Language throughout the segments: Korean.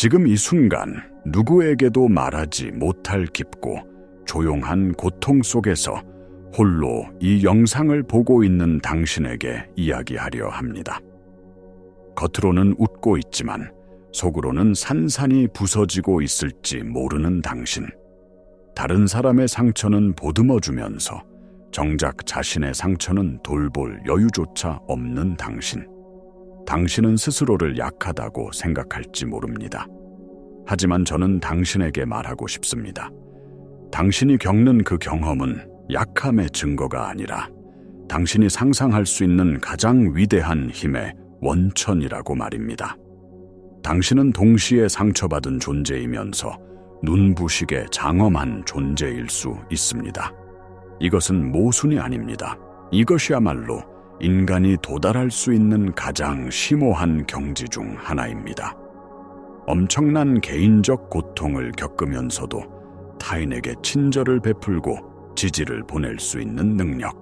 지금 이 순간 누구에게도 말하지 못할 깊고 조용한 고통 속에서 홀로 이 영상을 보고 있는 당신에게 이야기하려 합니다. 겉으로는 웃고 있지만 속으로는 산산이 부서지고 있을지 모르는 당신. 다른 사람의 상처는 보듬어 주면서 정작 자신의 상처는 돌볼 여유조차 없는 당신. 당신은 스스로를 약하다고 생각할지 모릅니다. 하지만 저는 당신에게 말하고 싶습니다. 당신이 겪는 그 경험은 약함의 증거가 아니라 당신이 상상할 수 있는 가장 위대한 힘의 원천이라고 말입니다. 당신은 동시에 상처받은 존재이면서 눈부시게 장엄한 존재일 수 있습니다. 이것은 모순이 아닙니다. 이것이야말로 인간이 도달할 수 있는 가장 심오한 경지 중 하나입니다. 엄청난 개인적 고통을 겪으면서도 타인에게 친절을 베풀고 지지를 보낼 수 있는 능력.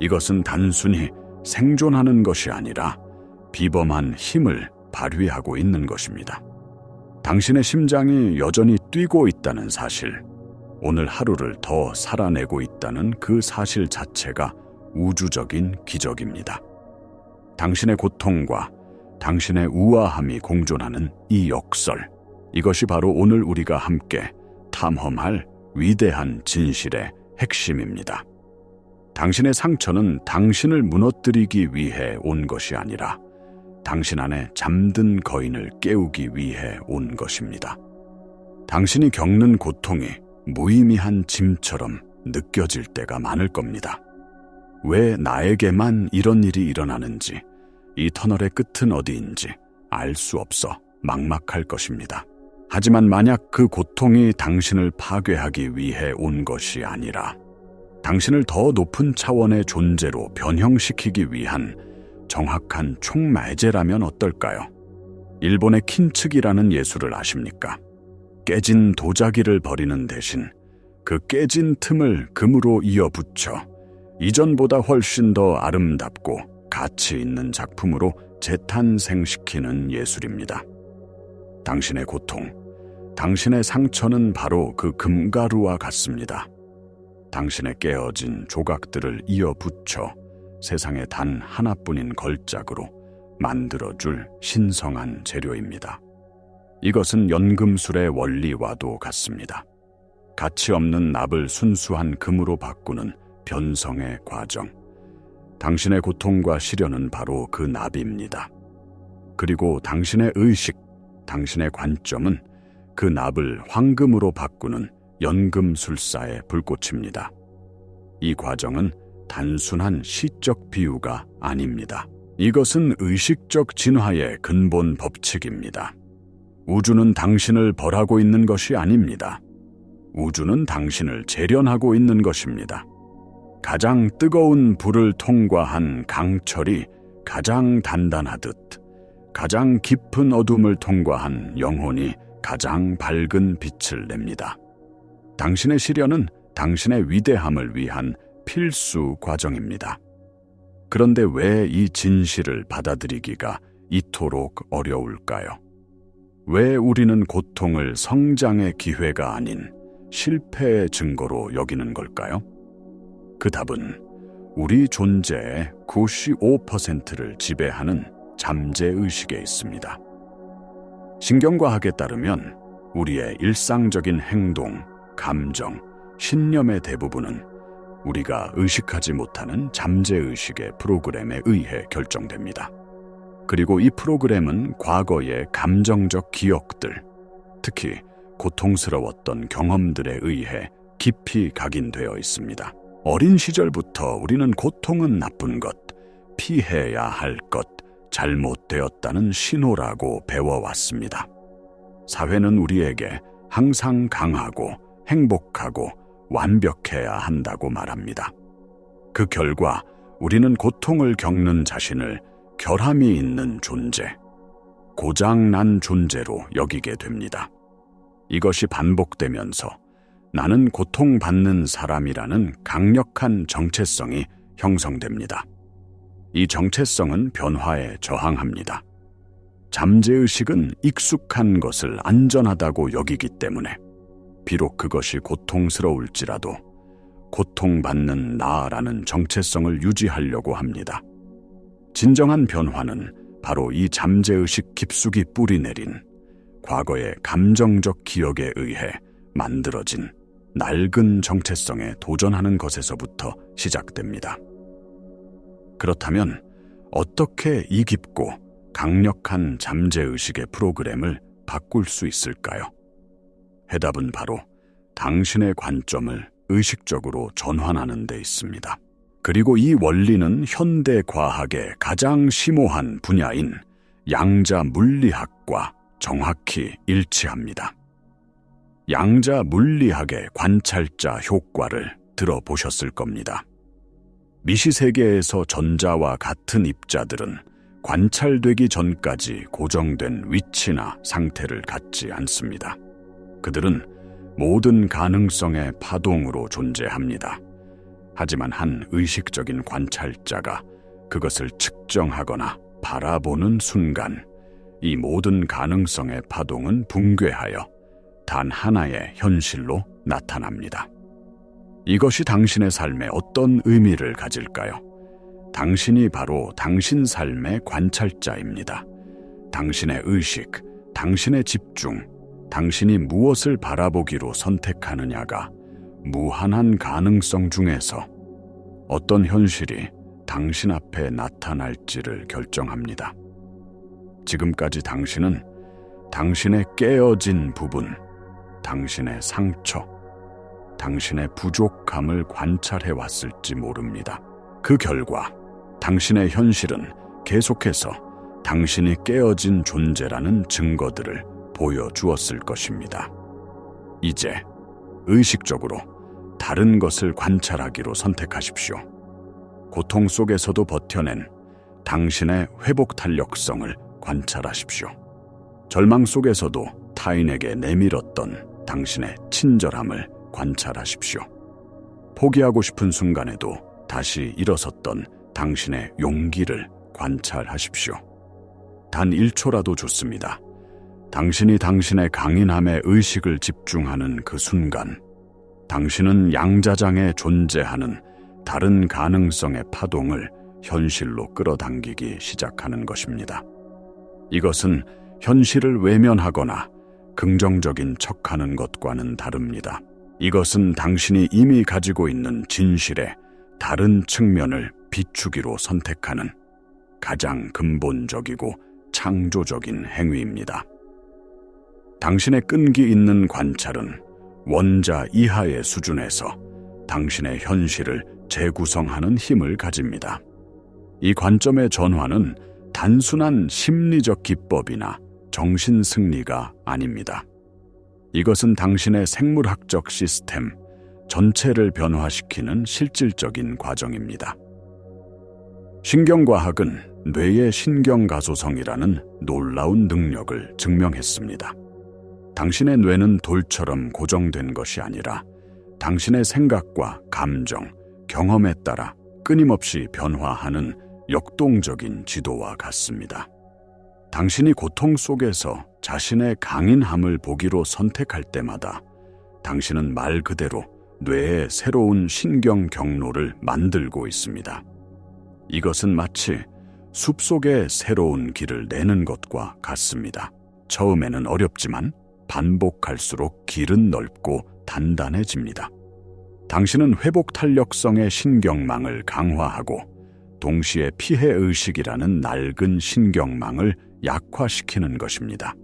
이것은 단순히 생존하는 것이 아니라 비범한 힘을 발휘하고 있는 것입니다. 당신의 심장이 여전히 뛰고 있다는 사실, 오늘 하루를 더 살아내고 있다는 그 사실 자체가 우주적인 기적입니다. 당신의 고통과 당신의 우아함이 공존하는 이 역설, 이것이 바로 오늘 우리가 함께 탐험할 위대한 진실의 핵심입니다. 당신의 상처는 당신을 무너뜨리기 위해 온 것이 아니라 당신 안에 잠든 거인을 깨우기 위해 온 것입니다. 당신이 겪는 고통이 무의미한 짐처럼 느껴질 때가 많을 겁니다. 왜 나에게만 이런 일이 일어나는지, 이 터널의 끝은 어디인지 알 수 없어 막막할 것입니다. 하지만 만약 그 고통이 당신을 파괴하기 위해 온 것이 아니라 당신을 더 높은 차원의 존재로 변형시키기 위한 정확한 총매제라면 어떨까요? 일본의 킨츠기라는 예술을 아십니까? 깨진 도자기를 버리는 대신 그 깨진 틈을 금으로 이어붙여 이전보다 훨씬 더 아름답고 가치 있는 작품으로 재탄생시키는 예술입니다. 당신의 고통, 당신의 상처는 바로 그 금가루와 같습니다. 당신의 깨어진 조각들을 이어붙여 세상에 단 하나뿐인 걸작으로 만들어줄 신성한 재료입니다. 이것은 연금술의 원리와도 같습니다. 가치 없는 납을 순수한 금으로 바꾸는 변성의 과정. 당신의 고통과 시련은 바로 그 납입니다. 그리고 당신의 의식, 당신의 관점은 그 납을 황금으로 바꾸는 연금술사의 불꽃입니다. 이 과정은 단순한 시적 비유가 아닙니다. 이것은 의식적 진화의 근본 법칙입니다. 우주는 당신을 벌하고 있는 것이 아닙니다. 우주는 당신을 재련하고 있는 것입니다. 가장 뜨거운 불을 통과한 강철이 가장 단단하듯 가장 깊은 어둠을 통과한 영혼이 가장 밝은 빛을 냅니다. 당신의 시련은 당신의 위대함을 위한 필수 과정입니다. 그런데 왜 이 진실을 받아들이기가 이토록 어려울까요? 왜 우리는 고통을 성장의 기회가 아닌 실패의 증거로 여기는 걸까요? 그 답은 우리 존재의 95%를 지배하는 잠재의식에 있습니다. 신경과학에 따르면 우리의 일상적인 행동, 감정, 신념의 대부분은 우리가 의식하지 못하는 잠재의식의 프로그램에 의해 결정됩니다. 그리고 이 프로그램은 과거의 감정적 기억들, 특히 고통스러웠던 경험들에 의해 깊이 각인되어 있습니다. 어린 시절부터 우리는 고통은 나쁜 것, 피해야 할 것, 잘못되었다는 신호라고 배워왔습니다. 사회는 우리에게 항상 강하고 행복하고 완벽해야 한다고 말합니다. 그 결과 우리는 고통을 겪는 자신을 결함이 있는 존재, 고장난 존재로 여기게 됩니다. 이것이 반복되면서 나는 고통받는 사람이라는 강력한 정체성이 형성됩니다. 이 정체성은 변화에 저항합니다. 잠재의식은 익숙한 것을 안전하다고 여기기 때문에 비록 그것이 고통스러울지라도 고통받는 나라는 정체성을 유지하려고 합니다. 진정한 변화는 바로 이 잠재의식 깊숙이 뿌리내린 과거의 감정적 기억에 의해 만들어진 낡은 정체성에 도전하는 것에서부터 시작됩니다. 그렇다면 어떻게 이 깊고 강력한 잠재의식의 프로그램을 바꿀 수 있을까요? 해답은 바로 당신의 관점을 의식적으로 전환하는 데 있습니다. 그리고 이 원리는 현대 과학의 가장 심오한 분야인 양자 물리학과 정확히 일치합니다. 양자 물리학의 관찰자 효과를 들어보셨을 겁니다. 미시 세계에서 전자와 같은 입자들은 관찰되기 전까지 고정된 위치나 상태를 갖지 않습니다. 그들은 모든 가능성의 파동으로 존재합니다. 하지만 한 의식적인 관찰자가 그것을 측정하거나 바라보는 순간 이 모든 가능성의 파동은 붕괴하여 단 하나의 현실로 나타납니다. 이것이 당신의 삶에 어떤 의미를 가질까요? 당신이 바로 당신 삶의 관찰자입니다. 당신의 의식, 당신의 집중, 당신이 무엇을 바라보기로 선택하느냐가 무한한 가능성 중에서 어떤 현실이 당신 앞에 나타날지를 결정합니다. 지금까지 당신은 당신의 깨어진 부분, 당신의 상처, 당신의 부족함을 관찰해 왔을지 모릅니다. 그 결과 당신의 현실은 계속해서 당신이 깨어진 존재라는 증거들을 보여주었을 것입니다. 이제 의식적으로 다른 것을 관찰하기로 선택하십시오. 고통 속에서도 버텨낸 당신의 회복 탄력성을 관찰하십시오. 절망 속에서도 타인에게 내밀었던 당신의 친절함을 관찰하십시오. 포기하고 싶은 순간에도 다시 일어섰던 당신의 용기를 관찰하십시오. 단 1초라도 좋습니다. 당신이 당신의 강인함에 의식을 집중하는 그 순간, 당신은 양자장에 존재하는 다른 가능성의 파동을 현실로 끌어당기기 시작하는 것입니다. 이것은 현실을 외면하거나 긍정적인 척하는 것과는 다릅니다. 이것은 당신이 이미 가지고 있는 진실의 다른 측면을 비추기로 선택하는 가장 근본적이고 창조적인 행위입니다. 당신의 끈기 있는 관찰은 원자 이하의 수준에서 당신의 현실을 재구성하는 힘을 가집니다. 이 관점의 전환은 단순한 심리적 기법이나 정신 승리가 아닙니다. 이것은 당신의 생물학적 시스템 전체를 변화시키는 실질적인 과정입니다. 신경과학은 뇌의 신경가소성이라는 놀라운 능력을 증명했습니다. 당신의 뇌는 돌처럼 고정된 것이 아니라 당신의 생각과 감정, 경험에 따라 끊임없이 변화하는 역동적인 지도와 같습니다. 당신이 고통 속에서 자신의 강인함을 보기로 선택할 때마다 당신은 말 그대로 뇌의 새로운 신경 경로를 만들고 있습니다. 이것은 마치 숲속에 새로운 길을 내는 것과 같습니다. 처음에는 어렵지만 반복할수록 길은 넓고 단단해집니다. 당신은 회복 탄력성의 신경망을 강화하고 동시에 피해 의식이라는 낡은 신경망을 약화시키는 것입니다.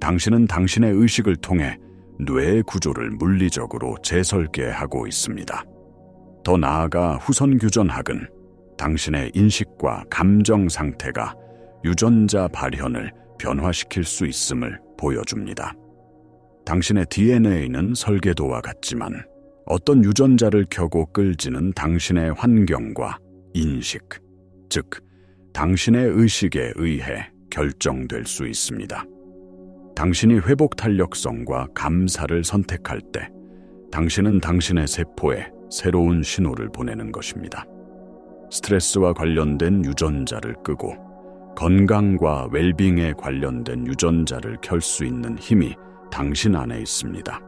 당신은 당신의 의식을 통해 뇌의 구조를 물리적으로 재설계하고 있습니다. 더 나아가 후선 규전학은 당신의 인식과 감정 상태가 유전자 발현을 변화시킬 수 있음을 보여줍니다. 당신의 DNA는 설계도와 같지만 어떤 유전자를 켜고 끌지는 당신의 환경과 인식, 즉, 당신의 의식에 의해 결정될 수 있습니다. 당신이 회복 탄력성과 감사를 선택할 때 당신은 당신의 세포에 새로운 신호를 보내는 것입니다. 스트레스와 관련된 유전자를 끄고 건강과 웰빙에 관련된 유전자를 켤 수 있는 힘이 당신 안에 있습니다.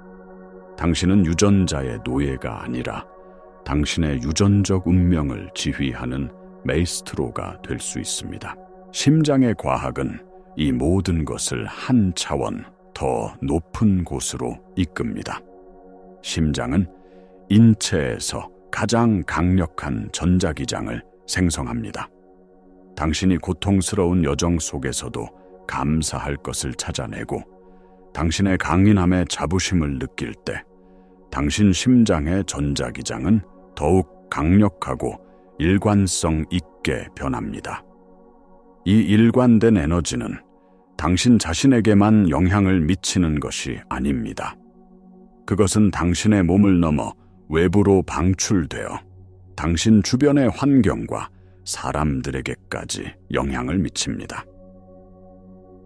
당신은 유전자의 노예가 아니라 당신의 유전적 운명을 지휘하는 메이스트로가 될 수 있습니다. 심장의 과학은 이 모든 것을 한 차원 더 높은 곳으로 이끕니다. 심장은 인체에서 가장 강력한 전자기장을 생성합니다. 당신이 고통스러운 여정 속에서도 감사할 것을 찾아내고 당신의 강인함에 자부심을 느낄 때 당신 심장의 전자기장은 더욱 강력하고 일관성 있게 변합니다. 이 일관된 에너지는 당신 자신에게만 영향을 미치는 것이 아닙니다. 그것은 당신의 몸을 넘어 외부로 방출되어 당신 주변의 환경과 사람들에게까지 영향을 미칩니다.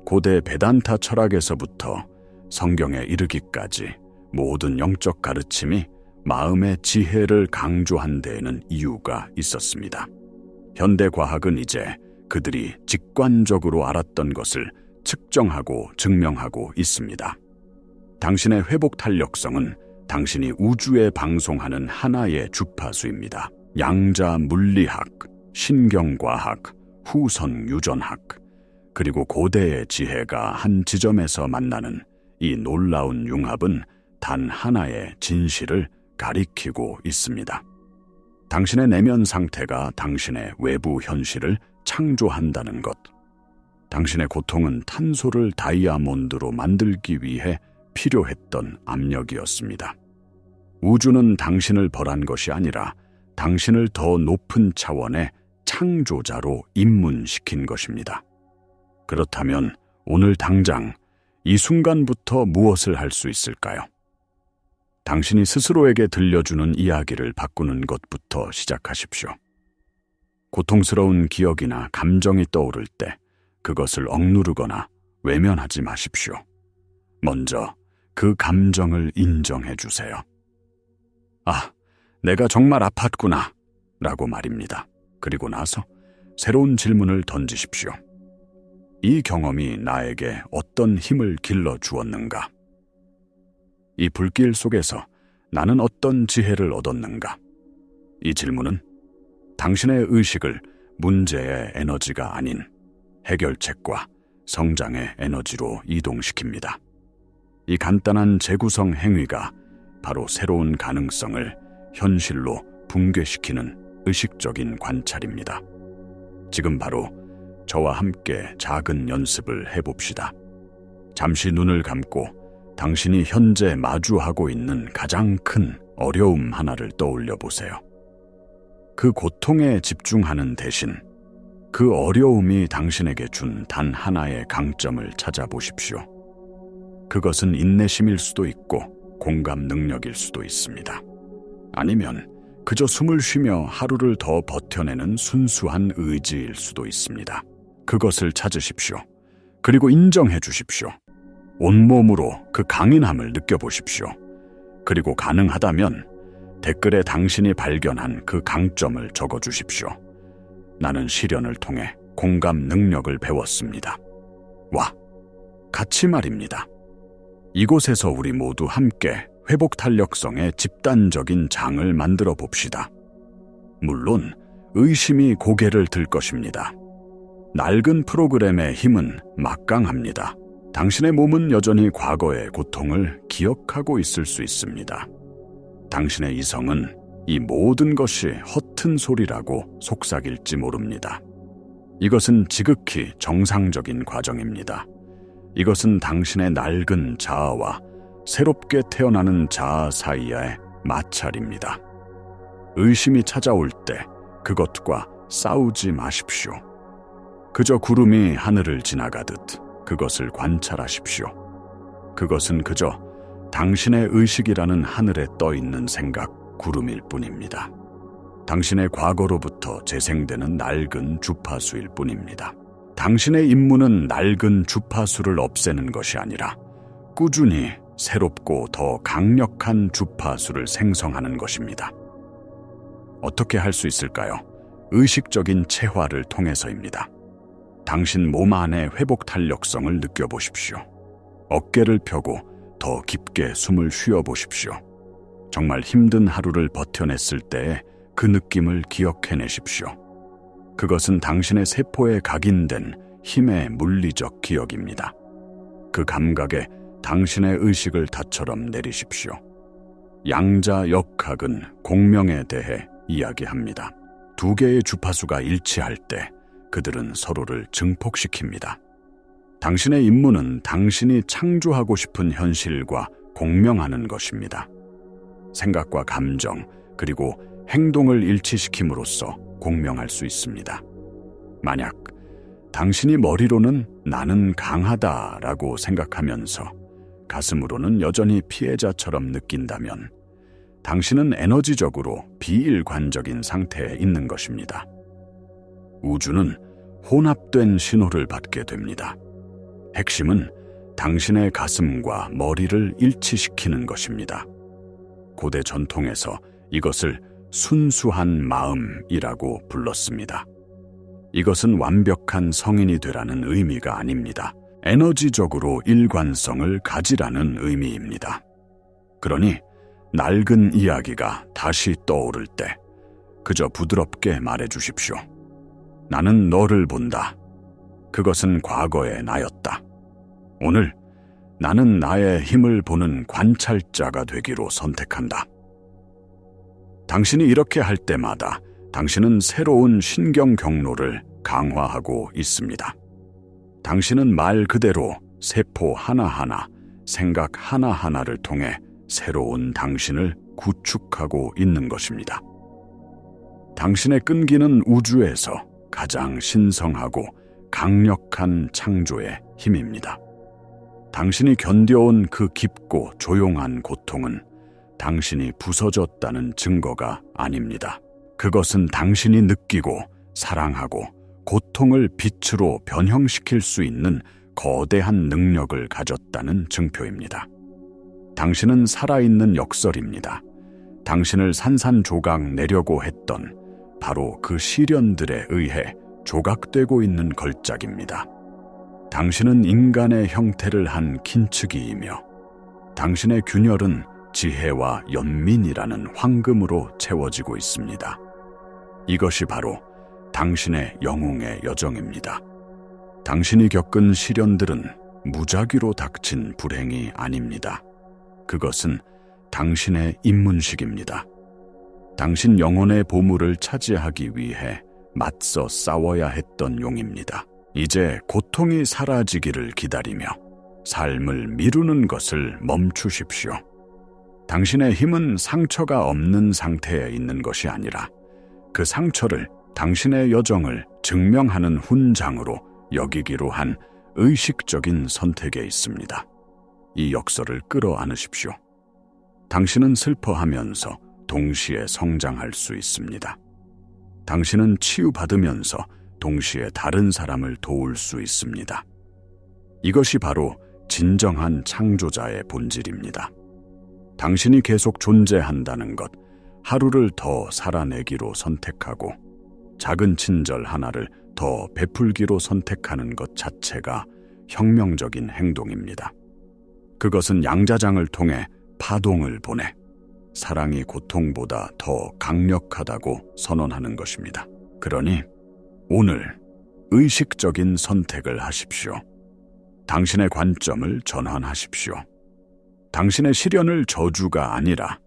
고대 베단타 철학에서부터 성경에 이르기까지 모든 영적 가르침이 마음의 지혜를 강조한 데에는 이유가 있었습니다. 현대 과학은 이제 그들이 직관적으로 알았던 것을 측정하고 증명하고 있습니다. 당신의 회복 탄력성은 당신이 우주에 방송하는 하나의 주파수입니다. 양자 물리학, 신경과학, 후선 유전학, 그리고 고대의 지혜가 한 지점에서 만나는 이 놀라운 융합은 단 하나의 진실을 가리키고 있습니다. 당신의 내면 상태가 당신의 외부 현실을 창조한다는 것. 당신의 고통은 탄소를 다이아몬드로 만들기 위해 필요했던 압력이었습니다. 우주는 당신을 벌한 것이 아니라 당신을 더 높은 차원의 창조자로 입문시킨 것입니다. 그렇다면 오늘 당장 이 순간부터 무엇을 할 수 있을까요? 당신이 스스로에게 들려주는 이야기를 바꾸는 것부터 시작하십시오. 고통스러운 기억이나 감정이 떠오를 때 그것을 억누르거나 외면하지 마십시오. 먼저 그 감정을 인정해 주세요. 아, 내가 정말 아팠구나. 라고 말입니다. 그리고 나서 새로운 질문을 던지십시오. 이 경험이 나에게 어떤 힘을 길러 주었는가? 이 불길 속에서 나는 어떤 지혜를 얻었는가? 이 질문은 당신의 의식을 문제의 에너지가 아닌 해결책과 성장의 에너지로 이동시킵니다. 이 간단한 재구성 행위가 바로 새로운 가능성을 현실로 붕괴시키는 의식적인 관찰입니다. 지금 바로 저와 함께 작은 연습을 해봅시다. 잠시 눈을 감고 당신이 현재 마주하고 있는 가장 큰 어려움 하나를 떠올려 보세요. 그 고통에 집중하는 대신 그 어려움이 당신에게 준 단 하나의 강점을 찾아보십시오. 그것은 인내심일 수도 있고 공감 능력일 수도 있습니다. 아니면 그저 숨을 쉬며 하루를 더 버텨내는 순수한 의지일 수도 있습니다. 그것을 찾으십시오. 그리고 인정해 주십시오. 온몸으로 그 강인함을 느껴보십시오. 그리고 가능하다면 댓글에 당신이 발견한 그 강점을 적어 주십시오. 나는 시련을 통해 공감 능력을 배웠습니다. 와, 같이 말입니다. 이곳에서 우리 모두 함께 회복 탄력성의 집단적인 장을 만들어 봅시다. 물론 의심이 고개를 들 것입니다. 낡은 프로그램의 힘은 막강합니다. 당신의 몸은 여전히 과거의 고통을 기억하고 있을 수 있습니다. 당신의 이성은 이 모든 것이 허튼 소리라고 속삭일지 모릅니다. 이것은 지극히 정상적인 과정입니다. 이것은 당신의 낡은 자아와 새롭게 태어나는 자아 사이의 마찰입니다. 의심이 찾아올 때 그것과 싸우지 마십시오. 그저 구름이 하늘을 지나가듯 그것을 관찰하십시오. 그것은 그저 당신의 의식이라는 하늘에 떠 있는 생각 구름일 뿐입니다. 당신의 과거로부터 재생되는 낡은 주파수일 뿐입니다. 당신의 임무는 낡은 주파수를 없애는 것이 아니라 꾸준히 새롭고 더 강력한 주파수를 생성하는 것입니다. 어떻게 할 수 있을까요? 의식적인 체화를 통해서입니다. 당신 몸 안의 회복 탄력성을 느껴보십시오. 어깨를 펴고 더 깊게 숨을 쉬어 보십시오. 정말 힘든 하루를 버텨냈을 때의 그 느낌을 기억해내십시오. 그것은 당신의 세포에 각인된 힘의 물리적 기억입니다. 그 감각에 당신의 의식을 다처럼 내리십시오. 양자 역학은 공명에 대해 이야기합니다. 두 개의 주파수가 일치할 때 그들은 서로를 증폭시킵니다. 당신의 임무는 당신이 창조하고 싶은 현실과 공명하는 것입니다. 생각과 감정, 그리고 행동을 일치시킴으로써 공명할 수 있습니다. 만약 당신이 머리로는 나는 강하다라고 생각하면서 가슴으로는 여전히 피해자처럼 느낀다면 당신은 에너지적으로 비일관적인 상태에 있는 것입니다. 우주는 혼합된 신호를 받게 됩니다. 핵심은 당신의 가슴과 머리를 일치시키는 것입니다. 고대 전통에서 이것을 순수한 마음이라고 불렀습니다. 이것은 완벽한 성인이 되라는 의미가 아닙니다. 에너지적으로 일관성을 가지라는 의미입니다. 그러니 낡은 이야기가 다시 떠오를 때 그저 부드럽게 말해 주십시오. 나는 너를 본다. 그것은 과거의 나였다. 오늘 나는 나의 힘을 보는 관찰자가 되기로 선택한다. 당신이 이렇게 할 때마다 당신은 새로운 신경 경로를 강화하고 있습니다. 당신은 말 그대로 세포 하나하나, 생각 하나하나를 통해 새로운 당신을 구축하고 있는 것입니다. 당신의 끈기는 우주에서 가장 신성하고 강력한 창조의 힘입니다. 당신이 견뎌온 그 깊고 조용한 고통은 당신이 부서졌다는 증거가 아닙니다. 그것은 당신이 느끼고 사랑하고 고통을 빛으로 변형시킬 수 있는 거대한 능력을 가졌다는 증표입니다. 당신은 살아있는 역설입니다. 당신을 산산조각 내려고 했던 바로 그 시련들에 의해 조각되고 있는 걸작입니다. 당신은 인간의 형태를 한 긴축이이며 당신의 균열은 지혜와 연민이라는 황금으로 채워지고 있습니다. 이것이 바로 당신의 영웅의 여정입니다. 당신이 겪은 시련들은 무작위로 닥친 불행이 아닙니다. 그것은 당신의 입문식입니다. 당신 영혼의 보물을 차지하기 위해 맞서 싸워야 했던 용입니다. 이제 고통이 사라지기를 기다리며 삶을 미루는 것을 멈추십시오. 당신의 힘은 상처가 없는 상태에 있는 것이 아니라 그 상처를 당신의 여정을 증명하는 훈장으로 여기기로 한 의식적인 선택에 있습니다. 이 역설을 끌어안으십시오. 당신은 슬퍼하면서 동시에 성장할 수 있습니다. 당신은 치유받으면서 동시에 다른 사람을 도울 수 있습니다. 이것이 바로 진정한 창조자의 본질입니다. 당신이 계속 존재한다는 것, 하루를 더 살아내기로 선택하고 작은 친절 하나를 더 베풀기로 선택하는 것 자체가 혁명적인 행동입니다. 그것은 양자장을 통해 파동을 보내 사랑이 고통보다 더 강력하다고 선언하는 것입니다. 그러니 오늘 의식적인 선택을 하십시오. 당신의 관점을 전환하십시오. 당신의 시련을 저주가 아니라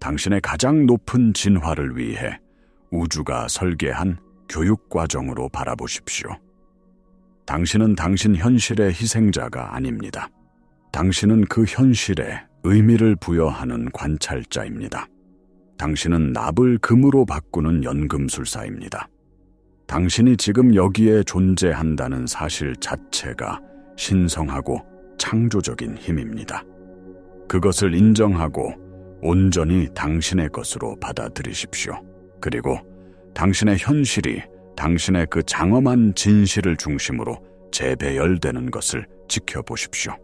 당신의 가장 높은 진화를 위해 우주가 설계한 교육과정으로 바라보십시오. 당신은 당신 현실의 희생자가 아닙니다. 당신은 그 현실에 의미를 부여하는 관찰자입니다. 당신은 납을 금으로 바꾸는 연금술사입니다. 당신이 지금 여기에 존재한다는 사실 자체가 신성하고 창조적인 힘입니다. 그것을 인정하고 온전히 당신의 것으로 받아들이십시오. 그리고 당신의 현실이 당신의 그 장엄한 진실을 중심으로 재배열되는 것을 지켜보십시오.